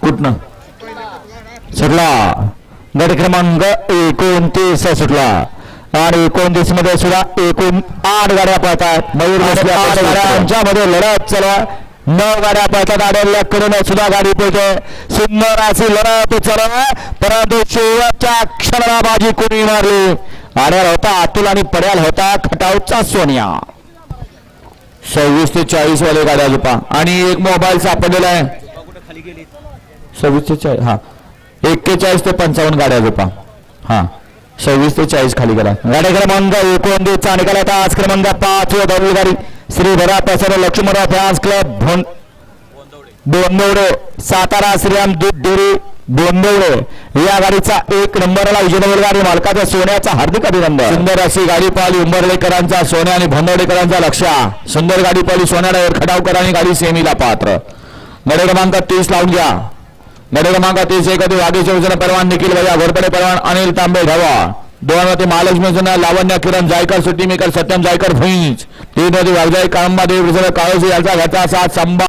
कुठनं? सुटला. गट क्रमांक एकोणतीस सुटला. आणि एकोणतीसमध्ये सुद्धा एकूण आठ गाड्या पळतात. मयूर गाड्यांच्या लढत चला नऊ गाड्या पळतात. आढळल्याकडून सुद्धा गाडी पळते. सुंदर अशी लढत चला परंतु शेवटच्या क्षणाला बाजी कोणी मारली? आड्याल होता. अतुल आणि पड्याल होता. खटावचा सोनिया. ते चाळीस वाले गाड्या झोपा आणि एक मोबाईल सापडलेला आहे. सव्वीस ते चाळीस हा. एक्केचाळीस ते पंचावन्न गाड्या झोपा हा. सव्वीस ते चाळीस खाली गेला गाड्या क्रमांक एकोणतीसचा निकाल आता आज क्रमांक पाच व दहावी गाडी. श्री भरा प्रसाद लक्ष्मणराव फ्रान्स क्लब भोन सातारा श्रीराम दूध डेअरी बोंदवडे या गाडीचा एक नंबरला विजय गाडी मालकाचा सोन्याचा हार्दिक अभिनंदन. सुंदर अशी गाडी पाहिली उंबर्डेकरांचा सोन्या आणि भंदवडेकरांचा लक्ष सुंदर गाडी पाहिली सोन्याला खटावकर आणि गाडी सेमीला पात्र. गडे क्रमांक तीस लावून घ्या. गडे क्रमांक तीस एक वाघेश योजना परवान निखिल भैया घोरपडे परवान अनिल तांबे ढवा दोन मध्ये महालक्ष्मी योजना लावण्य किरण जायकर सुट्टीमेकर सत्यम जायकर भुईंच. तीन मध्ये वाघजाई काळंबा देव काळोजी याचा घरचा साथ संभा